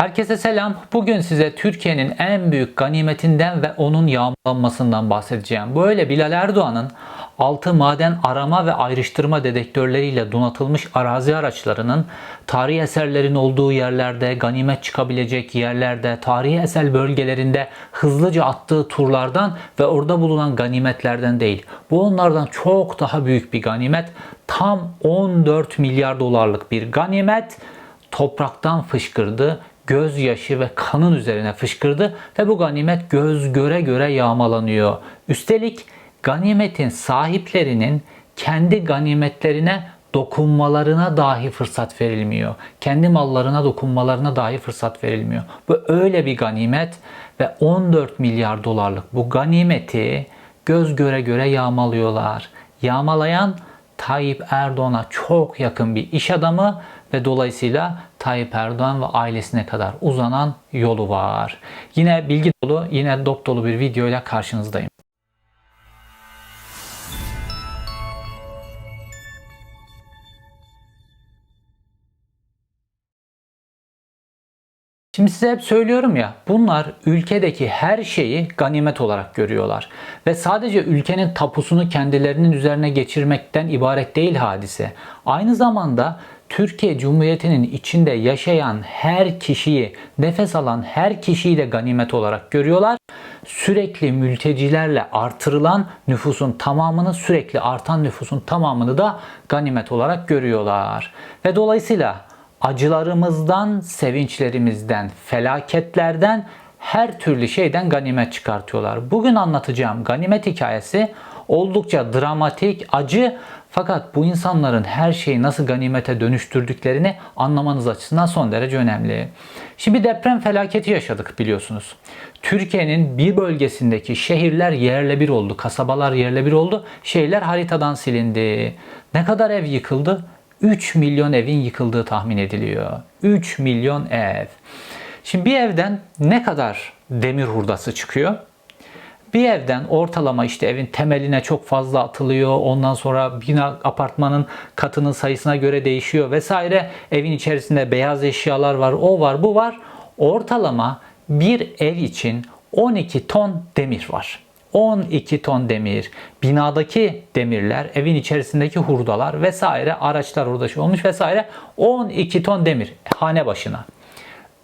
Herkese selam. Bugün size Türkiye'nin en büyük ganimetinden ve onun yağmalanmasından bahsedeceğim. Böyle Bilal Erdoğan'ın altı maden arama ve ayrıştırma dedektörleriyle donatılmış arazi araçlarının tarihi eserlerin olduğu yerlerde, ganimet çıkabilecek yerlerde, tarihi eser bölgelerinde hızlıca attığı turlardan ve orada bulunan ganimetlerden değil. Bu onlardan çok daha büyük bir ganimet. Tam 14 milyar dolarlık bir ganimet topraktan fışkırdı gözyaşı ve kanın üzerine fışkırdı ve bu ganimet göz göre göre yağmalanıyor. Üstelik ganimetin sahiplerinin kendi ganimetlerine dokunmalarına dahi fırsat verilmiyor. Kendi mallarına dokunmalarına dahi fırsat verilmiyor. Bu öyle bir ganimet ve 14 milyar dolarlık bu ganimeti göz göre göre yağmalıyorlar. Yağmalayan Tayyip Erdoğan'a çok yakın bir iş adamı ve dolayısıyla Tayyip Erdoğan ve ailesine kadar uzanan yolu var. Yine bilgi dolu, yine dop dolu bir video ile karşınızdayım. Şimdi size hep söylüyorum ya bunlar ülkedeki her şeyi ganimet olarak görüyorlar. Ve sadece ülkenin tapusunu kendilerinin üzerine geçirmekten ibaret değil hadise. Aynı zamanda Türkiye Cumhuriyeti'nin içinde yaşayan her kişiyi, nefes alan her kişiyi de ganimet olarak görüyorlar. Sürekli mültecilerle artırılan nüfusun tamamını, sürekli artan nüfusun tamamını da ganimet olarak görüyorlar. Ve dolayısıyla acılarımızdan, sevinçlerimizden, felaketlerden her türlü şeyden ganimet çıkartıyorlar. Bugün anlatacağım ganimet hikayesi oldukça dramatik, acı fakat bu insanların her şeyi nasıl ganimete dönüştürdüklerini anlamanız açısından son derece önemli. Şimdi deprem felaketi yaşadık biliyorsunuz. Türkiye'nin bir bölgesindeki şehirler yerle bir oldu, kasabalar yerle bir oldu, şehirler haritadan silindi. Ne kadar ev yıkıldı? 3 milyon evin yıkıldığı tahmin ediliyor. 3 milyon ev. Şimdi bir evden ne kadar demir hurdası çıkıyor? Bir evden ortalama işte evin temeline çok fazla atılıyor. Ondan sonra bina apartmanın katının sayısına göre değişiyor vesaire. Evin içerisinde beyaz eşyalar var, o var, bu var. Ortalama bir ev için 12 ton demir var. 12 ton demir, binadaki demirler, evin içerisindeki hurdalar vesaire, araçlar hurda şey olmuş vesaire 12 ton demir hane başına.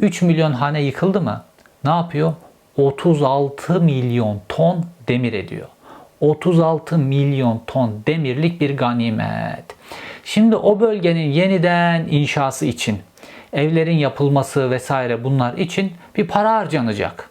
3 milyon hane yıkıldı mı? Ne yapıyor? 36 milyon ton demir ediyor. 36 milyon ton demirlik bir ganimet. Şimdi o bölgenin yeniden inşası için, evlerin yapılması vesaire bunlar için bir para harcanacak.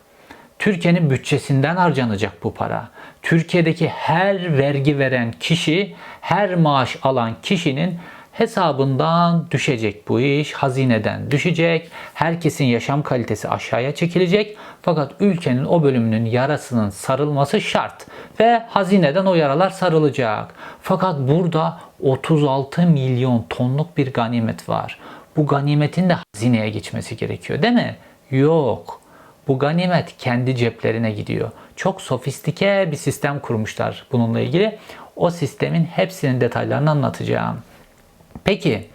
Türkiye'nin bütçesinden harcanacak bu para. Türkiye'deki her vergi veren kişi, her maaş alan kişinin hesabından düşecek bu iş, hazineden düşecek, herkesin yaşam kalitesi aşağıya çekilecek. Fakat ülkenin o bölümünün yarasının sarılması şart ve hazineden o yaralar sarılacak. Fakat burada 36 milyon tonluk bir ganimet var. Bu ganimetin de hazineye geçmesi gerekiyor değil mi? Yok. Bu ganimet kendi ceplerine gidiyor. Çok sofistike bir sistem kurmuşlar bununla ilgili. O sistemin hepsinin detaylarını anlatacağım. Peki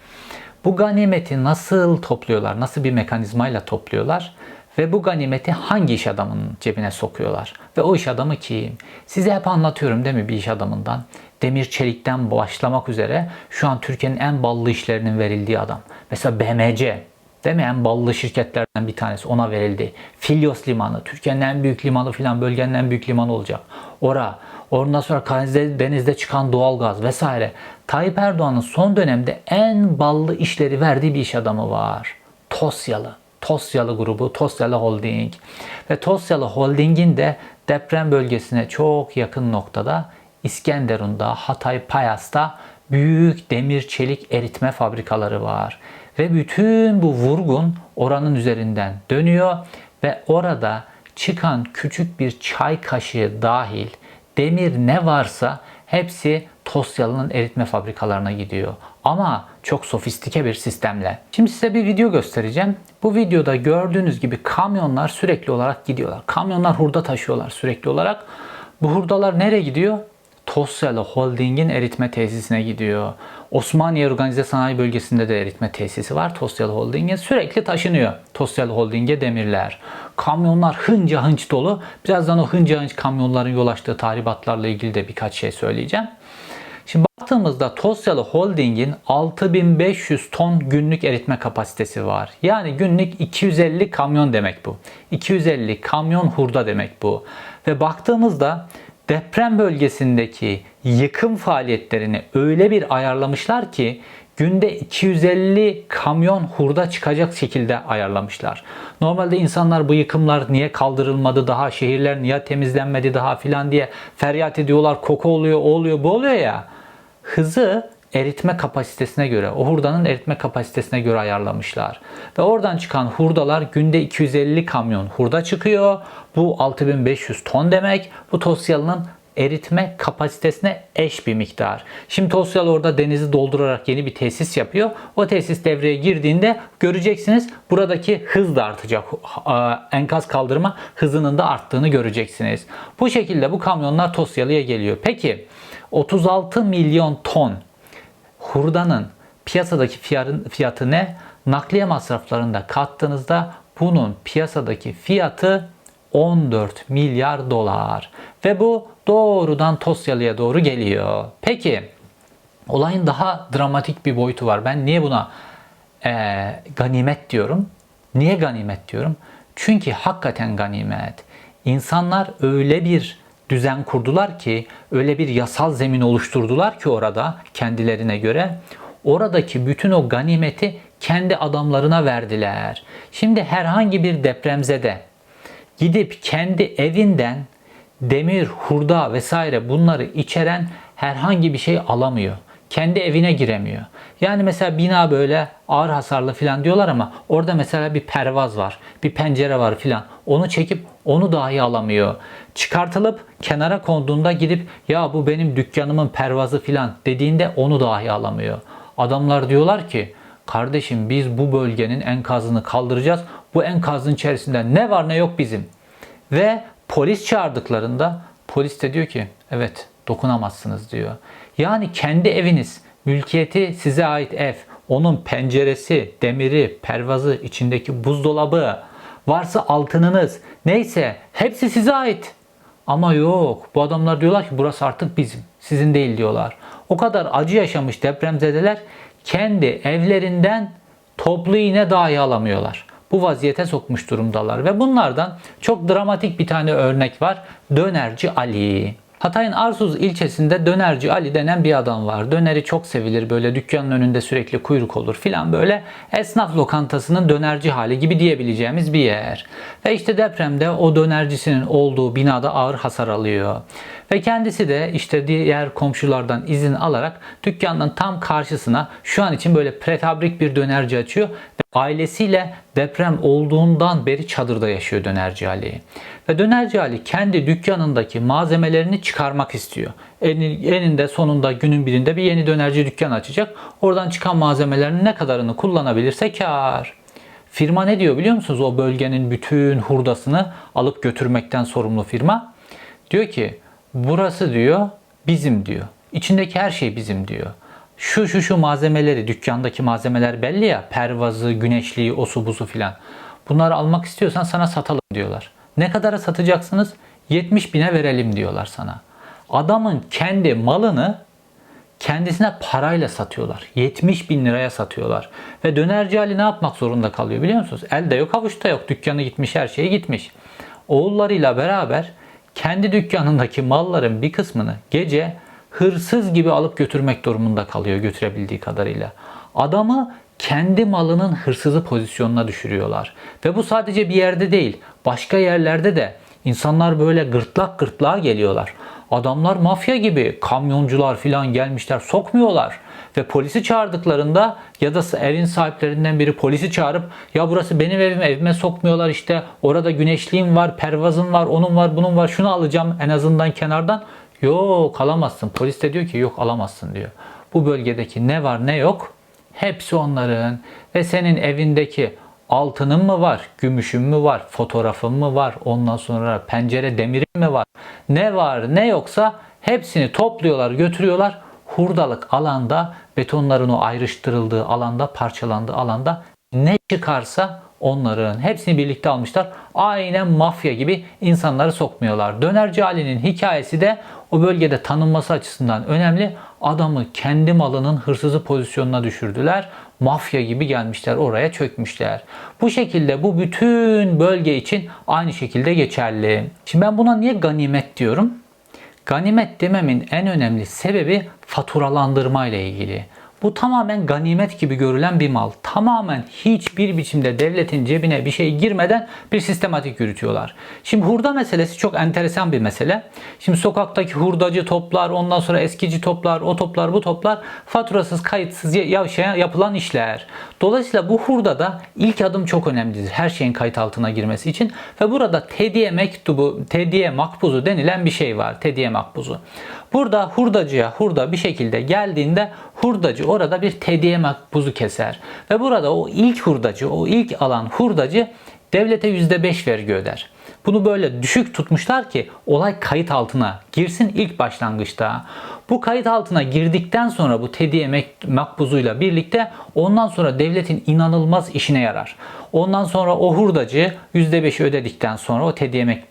bu ganimeti nasıl topluyorlar? Nasıl bir mekanizmayla topluyorlar? Ve bu ganimeti hangi iş adamının cebine sokuyorlar? Ve o iş adamı kim? Size hep anlatıyorum değil mi bir iş adamından? Demir çelikten başlamak üzere şu an Türkiye'nin en ballı işlerinin verildiği adam. Mesela BMC Değil mi? En ballı şirketlerden bir tanesi ona verildi. Filyos Limanı, Türkiye'nin en büyük limanı filan bölgenin en büyük limanı olacak. Ora, ondan sonra Karadeniz'de, denizde çıkan doğalgaz vesaire. Tayyip Erdoğan'ın son dönemde en ballı işleri verdiği bir iş adamı var. Tosyalı. Tosyalı grubu, Tosyalı Holding. Ve Tosyalı Holding'in de deprem bölgesine çok yakın noktada İskenderun'da, Hatay Payas'ta büyük demir çelik eritme fabrikaları var. Ve bütün bu vurgun oranın üzerinden dönüyor ve orada çıkan küçük bir çay kaşığı dahil demir ne varsa hepsi Tosyalı'nın eritme fabrikalarına gidiyor. Ama çok sofistike bir sistemle. Şimdi size bir video göstereceğim. Bu videoda gördüğünüz gibi kamyonlar sürekli olarak gidiyorlar. Kamyonlar hurda taşıyorlar sürekli olarak. Bu hurdalar nereye gidiyor? Tosyalı Holding'in eritme tesisine gidiyor. Osmaniye Organize Sanayi Bölgesi'nde de eritme tesisi var. Tosyalı Holding'in sürekli taşınıyor. Tosyalı Holding'e demirler. Kamyonlar hınca hınç dolu. Birazdan o hınca hınç kamyonların yol açtığı tahribatlarla ilgili de birkaç şey söyleyeceğim. Baktığımızda Tosyalı Holding'in 6500 ton günlük eritme kapasitesi var. Yani günlük 250 kamyon demek bu. 250 kamyon hurda demek bu. Ve baktığımızda deprem bölgesindeki yıkım faaliyetlerini öyle bir ayarlamışlar ki günde 250 kamyon hurda çıkacak şekilde ayarlamışlar. Normalde insanlar bu yıkımlar niye kaldırılmadı daha, şehirler niye temizlenmedi daha filan diye feryat ediyorlar. Koku oluyor, o oluyor, bu oluyor ya. Hızı eritme kapasitesine göre, o hurdanın eritme kapasitesine göre ayarlamışlar. Ve oradan çıkan hurdalar günde 250 kamyon hurda çıkıyor. Bu 6500 ton demek. Bu Tosyalı'nın eritme kapasitesine eş bir miktar. Şimdi Tosyalı orada denizi doldurarak yeni bir tesis yapıyor. O tesis devreye girdiğinde göreceksiniz buradaki hız da artacak. Enkaz kaldırma hızının da arttığını göreceksiniz. Bu şekilde bu kamyonlar Tosyalı'ya geliyor. Peki 36 milyon ton hurdanın piyasadaki fiyatı ne? Nakliye masraflarında kattığınızda bunun piyasadaki fiyatı 14 milyar dolar. Ve bu doğrudan Tosyalı'ya doğru geliyor. Peki olayın daha dramatik bir boyutu var. Ben niye buna e, ganimet diyorum? Niye ganimet diyorum? Çünkü hakikaten ganimet. İnsanlar öyle bir düzen kurdular ki, öyle bir yasal zemin oluşturdular ki orada kendilerine göre oradaki bütün o ganimeti kendi adamlarına verdiler. Şimdi herhangi bir depremzede gidip kendi evinden demir, hurda vesaire bunları içeren herhangi bir şey alamıyor. Kendi evine giremiyor. Yani mesela bina böyle ağır hasarlı falan diyorlar ama orada mesela bir pervaz var, bir pencere var filan. Onu çekip onu dahi alamıyor. Çıkartılıp kenara konduğunda gidip ya bu benim dükkanımın pervazı filan dediğinde onu dahi alamıyor. Adamlar diyorlar ki kardeşim biz bu bölgenin enkazını kaldıracağız. Bu enkazın içerisinde ne var ne yok bizim. Ve polis çağırdıklarında polis de diyor ki evet dokunamazsınız diyor. Yani kendi eviniz, mülkiyeti size ait ev, onun penceresi, demiri, pervazı, içindeki buzdolabı, varsa altınınız, neyse hepsi size ait. Ama yok bu adamlar diyorlar ki burası artık bizim, sizin değil diyorlar. O kadar acı yaşamış depremzedeler kendi evlerinden toplu iğne dahi alamıyorlar bu vaziyete sokmuş durumdalar. Ve bunlardan çok dramatik bir tane örnek var. Dönerci Ali. Hatay'ın Arsuz ilçesinde dönerci Ali denen bir adam var. Döneri çok sevilir böyle dükkanın önünde sürekli kuyruk olur filan böyle esnaf lokantasının dönerci hali gibi diyebileceğimiz bir yer. Ve işte depremde o dönercisinin olduğu binada ağır hasar alıyor. Ve kendisi de işte diğer komşulardan izin alarak dükkanın tam karşısına şu an için böyle prefabrik bir dönerci açıyor Ailesiyle deprem olduğundan beri çadırda yaşıyor Dönerci Ali. Ve Dönerci Ali kendi dükkanındaki malzemelerini çıkarmak istiyor. Eninde sonunda günün birinde bir yeni dönerci dükkan açacak. Oradan çıkan malzemelerin ne kadarını kullanabilirse kar. Firma ne diyor biliyor musunuz? O bölgenin bütün hurdasını alıp götürmekten sorumlu firma. Diyor ki burası diyor bizim diyor. İçindeki her şey bizim diyor şu şu şu malzemeleri, dükkandaki malzemeler belli ya. Pervazı, güneşliği, osu busu filan. Bunları almak istiyorsan sana satalım diyorlar. Ne kadara satacaksınız? 70 bine verelim diyorlar sana. Adamın kendi malını kendisine parayla satıyorlar. 70 bin liraya satıyorlar. Ve dönerci Ali ne yapmak zorunda kalıyor biliyor musunuz? Elde yok avuçta yok. Dükkanı gitmiş her şey gitmiş. Oğullarıyla beraber kendi dükkanındaki malların bir kısmını gece hırsız gibi alıp götürmek durumunda kalıyor götürebildiği kadarıyla. Adamı kendi malının hırsızı pozisyonuna düşürüyorlar. Ve bu sadece bir yerde değil, başka yerlerde de insanlar böyle gırtlak gırtlağa geliyorlar. Adamlar mafya gibi kamyoncular filan gelmişler sokmuyorlar. Ve polisi çağırdıklarında ya da evin sahiplerinden biri polisi çağırıp ya burası benim evim evime sokmuyorlar işte orada güneşliğim var pervazım var onun var bunun var şunu alacağım en azından kenardan Yok alamazsın. Polis de diyor ki yok alamazsın diyor. Bu bölgedeki ne var ne yok hepsi onların. Ve senin evindeki altının mı var, gümüşün mü var, fotoğrafın mı var, ondan sonra pencere demirin mi var? Ne var ne yoksa Hepsini topluyorlar, götürüyorlar. Hurdalık alanda, betonların o ayrıştırıldığı alanda, parçalandığı alanda ne çıkarsa onların hepsini birlikte almışlar. Aynen mafya gibi insanları sokmuyorlar. Dönerci Ali'nin hikayesi de o bölgede tanınması açısından önemli. Adamı kendi malının hırsızı pozisyonuna düşürdüler. Mafya gibi gelmişler oraya çökmüşler. Bu şekilde bu bütün bölge için aynı şekilde geçerli. Şimdi ben buna niye ganimet diyorum? Ganimet dememin en önemli sebebi faturalandırma ile ilgili. Bu tamamen ganimet gibi görülen bir mal. Tamamen hiçbir biçimde devletin cebine bir şey girmeden bir sistematik yürütüyorlar. Şimdi hurda meselesi çok enteresan bir mesele. Şimdi sokaktaki hurdacı toplar, ondan sonra eskici toplar, o toplar, bu toplar faturasız, kayıtsız yaşayan yapılan işler. Dolayısıyla bu hurdada ilk adım çok önemlidir. Her şeyin kayıt altına girmesi için ve burada tediye mektubu, tediye makbuzu denilen bir şey var. Tediye makbuzu. Burada hurdacıya hurda bir şekilde geldiğinde hurdacı orada bir tediye makbuzu keser. Ve burada o ilk hurdacı, o ilk alan hurdacı devlete %5 vergi öder. Bunu böyle düşük tutmuşlar ki olay kayıt altına girsin ilk başlangıçta. Bu kayıt altına girdikten sonra bu tediye makbuzuyla birlikte ondan sonra devletin inanılmaz işine yarar. Ondan sonra o hurdacı %5'i ödedikten sonra o tediye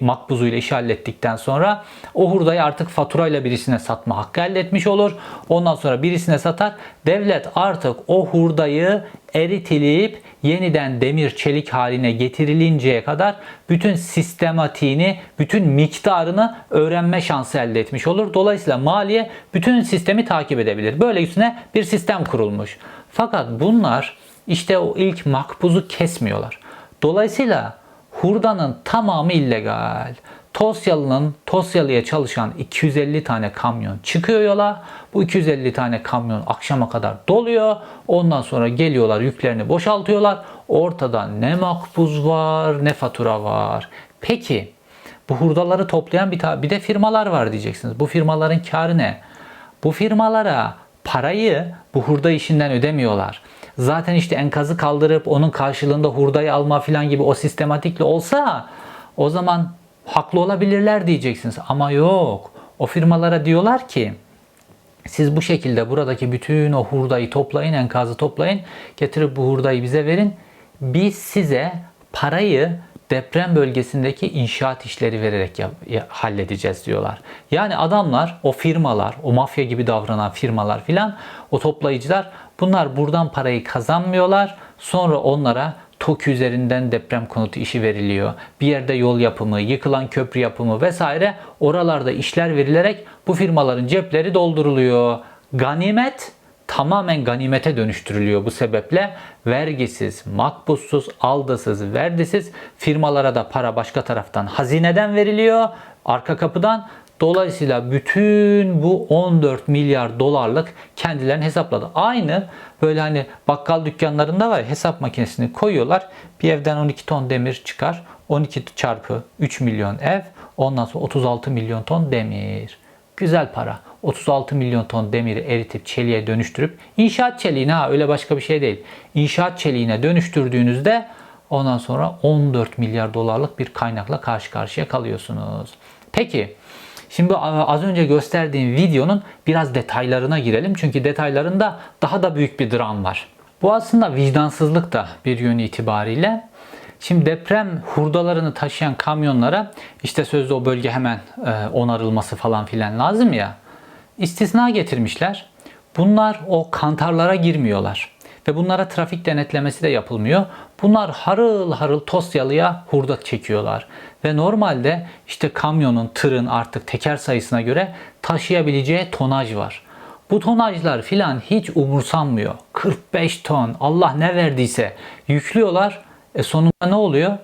makbuzuyla işi hallettikten sonra o hurdayı artık faturayla birisine satma hakkı elde etmiş olur. Ondan sonra birisine satar. Devlet artık o hurdayı eritilip yeniden demir çelik haline getirilinceye kadar bütün sistematiğini, bütün miktarını öğrenme şansı elde etmiş olur. Dolayısıyla maliye bütün sistemi takip edebilir. Böyle üstüne bir sistem kurulmuş. Fakat bunlar işte o ilk makbuzu kesmiyorlar. Dolayısıyla hurdanın tamamı illegal. Tosyalı'nın Tosyalı'ya çalışan 250 tane kamyon çıkıyor yola. Bu 250 tane kamyon akşama kadar doluyor. Ondan sonra geliyorlar yüklerini boşaltıyorlar. Ortada ne makbuz var ne fatura var. Peki bu hurdaları toplayan bir, bir de firmalar var diyeceksiniz. Bu firmaların karı ne? Bu firmalara parayı bu hurda işinden ödemiyorlar. Zaten işte enkazı kaldırıp onun karşılığında hurdayı alma falan gibi o sistematikle olsa o zaman haklı olabilirler diyeceksiniz. Ama yok. O firmalara diyorlar ki siz bu şekilde buradaki bütün o hurdayı toplayın, enkazı toplayın, getirip bu hurdayı bize verin. Biz size parayı deprem bölgesindeki inşaat işleri vererek ya, ya, halledeceğiz diyorlar. Yani adamlar, o firmalar, o mafya gibi davranan firmalar filan, o toplayıcılar bunlar buradan parayı kazanmıyorlar. Sonra onlara TOKİ üzerinden deprem konutu işi veriliyor. Bir yerde yol yapımı, yıkılan köprü yapımı vesaire oralarda işler verilerek bu firmaların cepleri dolduruluyor. Ganimet tamamen ganimete dönüştürülüyor bu sebeple vergisiz, makbuzsuz, aldısız, verdisiz firmalara da para başka taraftan hazineden veriliyor arka kapıdan. Dolayısıyla bütün bu 14 milyar dolarlık kendilerini hesapladı. Aynı böyle hani bakkal dükkanlarında var hesap makinesini koyuyorlar. Bir evden 12 ton demir çıkar. 12 çarpı 3 milyon ev. Ondan sonra 36 milyon ton demir. Güzel para. 36 milyon ton demiri eritip çeliğe dönüştürüp inşaat çeliğine ha öyle başka bir şey değil. İnşaat çeliğine dönüştürdüğünüzde ondan sonra 14 milyar dolarlık bir kaynakla karşı karşıya kalıyorsunuz. Peki Şimdi az önce gösterdiğim videonun biraz detaylarına girelim. Çünkü detaylarında daha da büyük bir dram var. Bu aslında vicdansızlık da bir yönü itibariyle. Şimdi deprem hurdalarını taşıyan kamyonlara işte sözde o bölge hemen e, onarılması falan filan lazım ya. İstisna getirmişler. Bunlar o kantarlara girmiyorlar. Ve bunlara trafik denetlemesi de yapılmıyor. Bunlar harıl harıl Tosyalı'ya hurda çekiyorlar. Ve normalde işte kamyonun, tırın artık teker sayısına göre taşıyabileceği tonaj var. Bu tonajlar filan hiç umursanmıyor. 45 ton Allah ne verdiyse yüklüyorlar. E sonunda ne oluyor?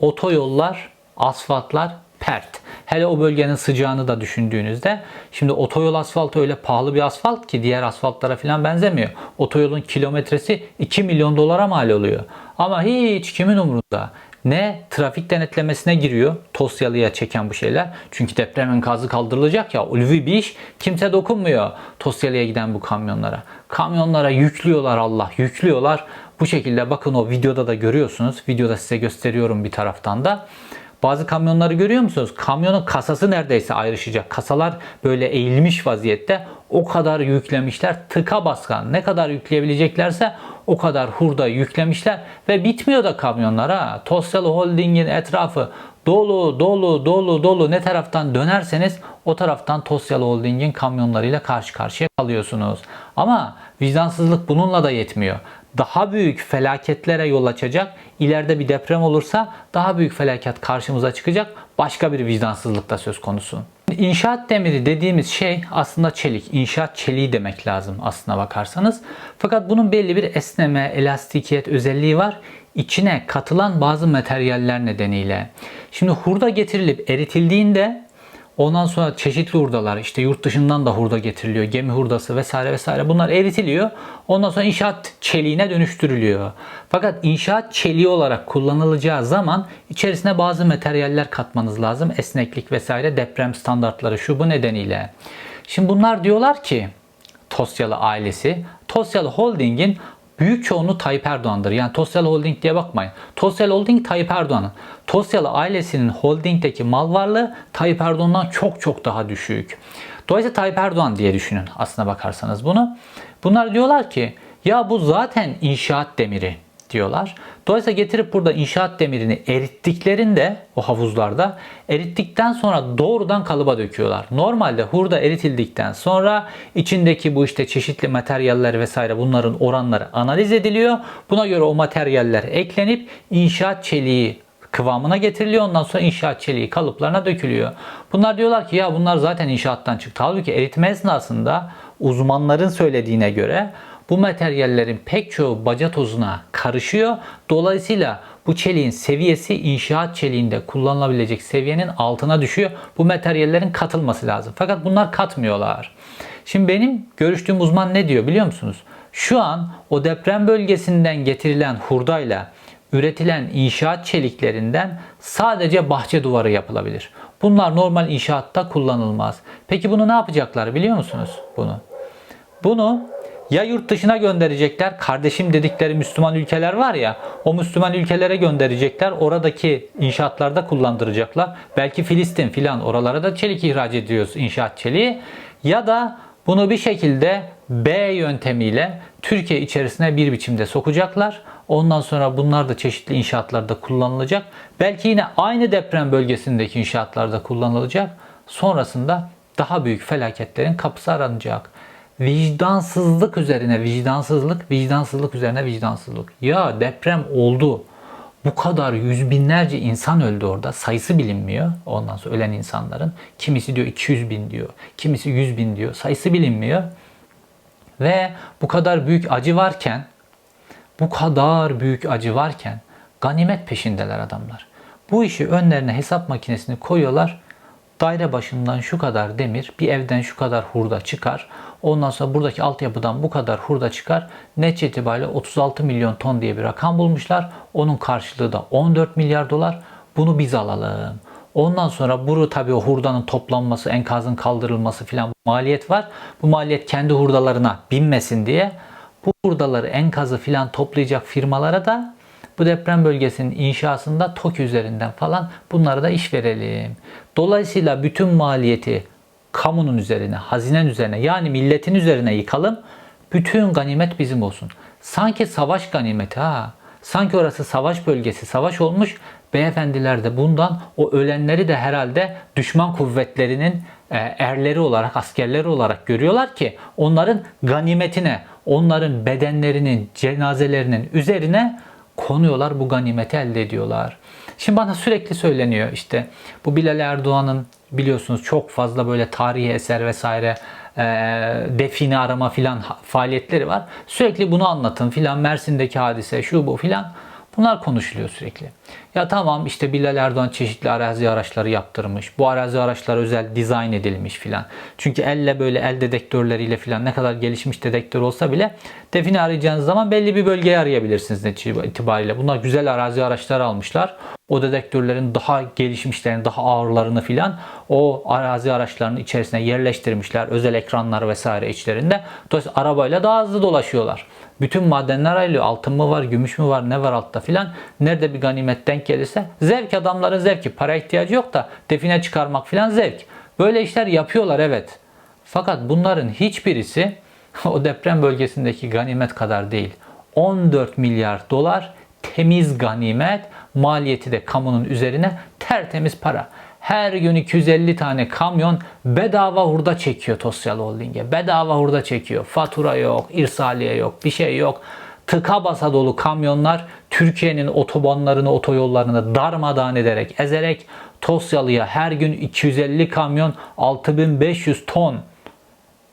Otoyollar, asfaltlar pert. Hele o bölgenin sıcağını da düşündüğünüzde şimdi otoyol asfaltı öyle pahalı bir asfalt ki diğer asfaltlara falan benzemiyor. Otoyolun kilometresi 2 milyon dolara mal oluyor. Ama hiç kimin umurunda? Ne trafik denetlemesine giriyor Tosyalı'ya çeken bu şeyler. Çünkü deprem enkazı kaldırılacak ya ulvi bir iş. Kimse dokunmuyor Tosyalı'ya giden bu kamyonlara. Kamyonlara yüklüyorlar Allah yüklüyorlar. Bu şekilde bakın o videoda da görüyorsunuz. Videoda size gösteriyorum bir taraftan da. Bazı kamyonları görüyor musunuz? Kamyonun kasası neredeyse ayrışacak. Kasalar böyle eğilmiş vaziyette. O kadar yüklemişler. Tıka baskan. Ne kadar yükleyebileceklerse o kadar hurda yüklemişler. Ve bitmiyor da kamyonlar ha. Tosyalı Holding'in etrafı dolu dolu dolu dolu ne taraftan dönerseniz o taraftan Tosyalı Holding'in kamyonlarıyla karşı karşıya kalıyorsunuz. Ama vicdansızlık bununla da yetmiyor. Daha büyük felaketlere yol açacak. İleride bir deprem olursa daha büyük felaket karşımıza çıkacak. Başka bir vicdansızlık da söz konusu. İnşaat demiri dediğimiz şey aslında çelik. İnşaat çeliği demek lazım aslına bakarsanız. Fakat bunun belli bir esneme, elastikiyet özelliği var. İçine katılan bazı materyaller nedeniyle. Şimdi hurda getirilip eritildiğinde Ondan sonra çeşitli hurdalar işte yurt dışından da hurda getiriliyor. Gemi hurdası vesaire vesaire bunlar eritiliyor. Ondan sonra inşaat çeliğine dönüştürülüyor. Fakat inşaat çeliği olarak kullanılacağı zaman içerisine bazı materyaller katmanız lazım. Esneklik vesaire deprem standartları şu bu nedeniyle. Şimdi bunlar diyorlar ki Tosyalı ailesi Tosyalı Holding'in büyük çoğunluğu Tayyip Erdoğan'dır. Yani Tosyalı Holding diye bakmayın. Tosyalı Holding Tayyip Erdoğan'ın. Tosyalı ailesinin holdingdeki mal varlığı Tayyip Erdoğan'dan çok çok daha düşük. Dolayısıyla Tayyip Erdoğan diye düşünün aslına bakarsanız bunu. Bunlar diyorlar ki ya bu zaten inşaat demiri diyorlar. Dolayısıyla getirip burada inşaat demirini erittiklerinde o havuzlarda erittikten sonra doğrudan kalıba döküyorlar. Normalde hurda eritildikten sonra içindeki bu işte çeşitli materyaller vesaire bunların oranları analiz ediliyor. Buna göre o materyaller eklenip inşaat çeliği kıvamına getiriliyor. Ondan sonra inşaat çeliği kalıplarına dökülüyor. Bunlar diyorlar ki ya bunlar zaten inşaattan çıktı. Halbuki eritme esnasında uzmanların söylediğine göre bu materyallerin pek çoğu baca tozuna karışıyor. Dolayısıyla bu çeliğin seviyesi inşaat çeliğinde kullanılabilecek seviyenin altına düşüyor. Bu materyallerin katılması lazım. Fakat bunlar katmıyorlar. Şimdi benim görüştüğüm uzman ne diyor biliyor musunuz? Şu an o deprem bölgesinden getirilen hurdayla üretilen inşaat çeliklerinden sadece bahçe duvarı yapılabilir. Bunlar normal inşaatta kullanılmaz. Peki bunu ne yapacaklar biliyor musunuz? Bunu. Bunu ya yurt dışına gönderecekler. Kardeşim dedikleri Müslüman ülkeler var ya o Müslüman ülkelere gönderecekler. Oradaki inşaatlarda kullandıracaklar. Belki Filistin filan oralara da çelik ihraç ediyoruz inşaat çeliği. Ya da bunu bir şekilde B yöntemiyle Türkiye içerisine bir biçimde sokacaklar. Ondan sonra bunlar da çeşitli inşaatlarda kullanılacak. Belki yine aynı deprem bölgesindeki inşaatlarda kullanılacak. Sonrasında daha büyük felaketlerin kapısı aranacak vicdansızlık üzerine vicdansızlık, vicdansızlık üzerine vicdansızlık. Ya deprem oldu. Bu kadar yüz binlerce insan öldü orada. Sayısı bilinmiyor. Ondan sonra ölen insanların. Kimisi diyor 200 bin diyor. Kimisi 100 bin diyor. Sayısı bilinmiyor. Ve bu kadar büyük acı varken bu kadar büyük acı varken ganimet peşindeler adamlar. Bu işi önlerine hesap makinesini koyuyorlar daire başından şu kadar demir, bir evden şu kadar hurda çıkar. Ondan sonra buradaki altyapıdan bu kadar hurda çıkar. Net itibariyle 36 milyon ton diye bir rakam bulmuşlar. Onun karşılığı da 14 milyar dolar. Bunu biz alalım. Ondan sonra bunu tabii o hurdanın toplanması, enkazın kaldırılması filan maliyet var. Bu maliyet kendi hurdalarına binmesin diye bu hurdaları enkazı filan toplayacak firmalara da bu deprem bölgesinin inşasında TOK üzerinden falan bunlara da iş verelim. Dolayısıyla bütün maliyeti kamunun üzerine, hazinen üzerine yani milletin üzerine yıkalım. Bütün ganimet bizim olsun. Sanki savaş ganimeti ha. Sanki orası savaş bölgesi, savaş olmuş. Beyefendiler de bundan o ölenleri de herhalde düşman kuvvetlerinin e, erleri olarak, askerleri olarak görüyorlar ki onların ganimetine, onların bedenlerinin, cenazelerinin üzerine konuyorlar bu ganimeti elde ediyorlar. Şimdi bana sürekli söyleniyor işte bu Bilal Erdoğan'ın biliyorsunuz çok fazla böyle tarihi eser vesaire e, define arama filan faaliyetleri var. Sürekli bunu anlatın filan Mersin'deki hadise şu bu filan. Bunlar konuşuluyor sürekli. Ya tamam işte Bilal Erdoğan çeşitli arazi araçları yaptırmış. Bu arazi araçlar özel dizayn edilmiş filan. Çünkü elle böyle el dedektörleriyle filan ne kadar gelişmiş dedektör olsa bile define arayacağınız zaman belli bir bölgeyi arayabilirsiniz netice itibariyle. Bunlar güzel arazi araçları almışlar. O dedektörlerin daha gelişmişlerini, daha ağırlarını filan o arazi araçlarının içerisine yerleştirmişler. Özel ekranlar vesaire içlerinde. Dolayısıyla arabayla daha hızlı dolaşıyorlar. Bütün madenler ayrılıyor. Altın mı var, gümüş mü var, ne var altta filan. Nerede bir ganimet denk gelirse zevk adamların zevki. Para ihtiyacı yok da define çıkarmak filan zevk. Böyle işler yapıyorlar evet. Fakat bunların hiçbirisi o deprem bölgesindeki ganimet kadar değil. 14 milyar dolar temiz ganimet, maliyeti de kamunun üzerine tertemiz para. Her gün 250 tane kamyon bedava hurda çekiyor Tosyal Holding'e. Bedava hurda çekiyor. Fatura yok, irsaliye yok, bir şey yok. Tıka basa dolu kamyonlar Türkiye'nin otobanlarını, otoyollarını darmadağın ederek, ezerek Tosyalı'ya her gün 250 kamyon 6500 ton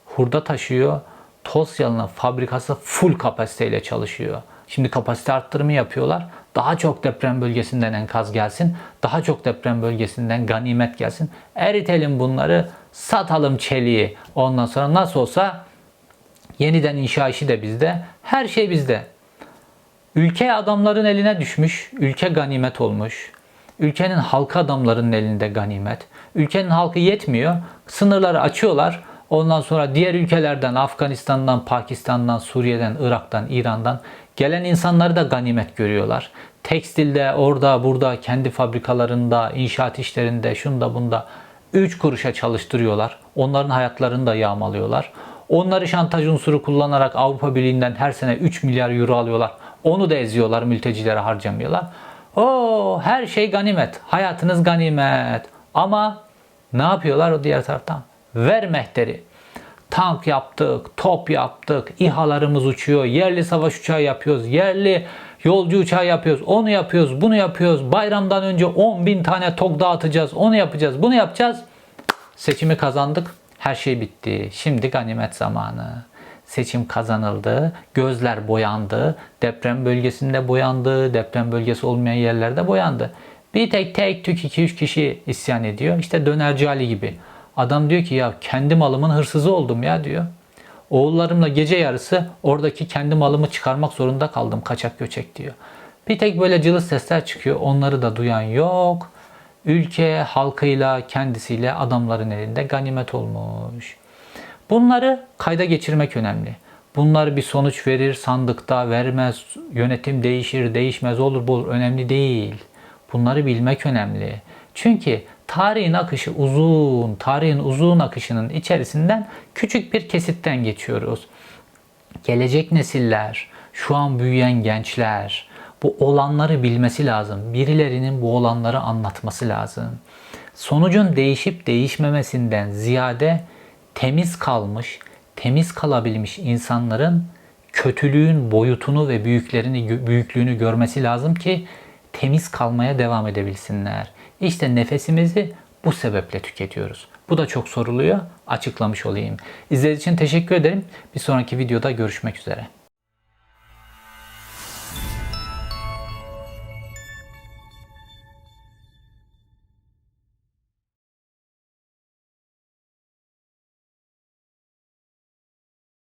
hurda taşıyor. Tosyalı'nın fabrikası full kapasiteyle çalışıyor. Şimdi kapasite arttırımı yapıyorlar. Daha çok deprem bölgesinden enkaz gelsin. Daha çok deprem bölgesinden ganimet gelsin. Eritelim bunları. Satalım çeliği. Ondan sonra nasıl olsa yeniden inşa işi de bizde. Her şey bizde. Ülke adamların eline düşmüş. Ülke ganimet olmuş. Ülkenin halkı adamların elinde ganimet. Ülkenin halkı yetmiyor. Sınırları açıyorlar. Ondan sonra diğer ülkelerden, Afganistan'dan, Pakistan'dan, Suriye'den, Irak'tan, İran'dan gelen insanları da ganimet görüyorlar. Tekstilde, orada, burada, kendi fabrikalarında, inşaat işlerinde, şunda bunda 3 kuruşa çalıştırıyorlar. Onların hayatlarını da yağmalıyorlar. Onları şantaj unsuru kullanarak Avrupa Birliği'nden her sene 3 milyar euro alıyorlar. Onu da eziyorlar, mültecilere harcamıyorlar. Oo, her şey ganimet. Hayatınız ganimet. Ama ne yapıyorlar o diğer taraftan? Ver mehteri. Tank yaptık, top yaptık, İHA'larımız uçuyor, yerli savaş uçağı yapıyoruz, yerli yolcu uçağı yapıyoruz, onu yapıyoruz, bunu yapıyoruz. Bayramdan önce 10 bin tane tok dağıtacağız, onu yapacağız, bunu yapacağız. Seçimi kazandık, her şey bitti. Şimdi ganimet zamanı. Seçim kazanıldı, gözler boyandı, deprem bölgesinde boyandı, deprem bölgesi olmayan yerlerde boyandı. Bir tek tek tük 2-3 kişi isyan ediyor. İşte dönerci Ali gibi. Adam diyor ki ya kendi malımın hırsızı oldum ya diyor. Oğullarımla gece yarısı oradaki kendi malımı çıkarmak zorunda kaldım kaçak göçek diyor. Bir tek böyle cılız sesler çıkıyor. Onları da duyan yok. Ülke halkıyla kendisiyle adamların elinde ganimet olmuş. Bunları kayda geçirmek önemli. Bunlar bir sonuç verir, sandıkta vermez, yönetim değişir, değişmez olur, bu önemli değil. Bunları bilmek önemli. Çünkü tarihin akışı uzun, tarihin uzun akışının içerisinden küçük bir kesitten geçiyoruz. Gelecek nesiller, şu an büyüyen gençler bu olanları bilmesi lazım. Birilerinin bu olanları anlatması lazım. Sonucun değişip değişmemesinden ziyade temiz kalmış, temiz kalabilmiş insanların kötülüğün boyutunu ve büyüklerini büyüklüğünü görmesi lazım ki temiz kalmaya devam edebilsinler. İşte nefesimizi bu sebeple tüketiyoruz. Bu da çok soruluyor. Açıklamış olayım. İzlediğiniz için teşekkür ederim. Bir sonraki videoda görüşmek üzere.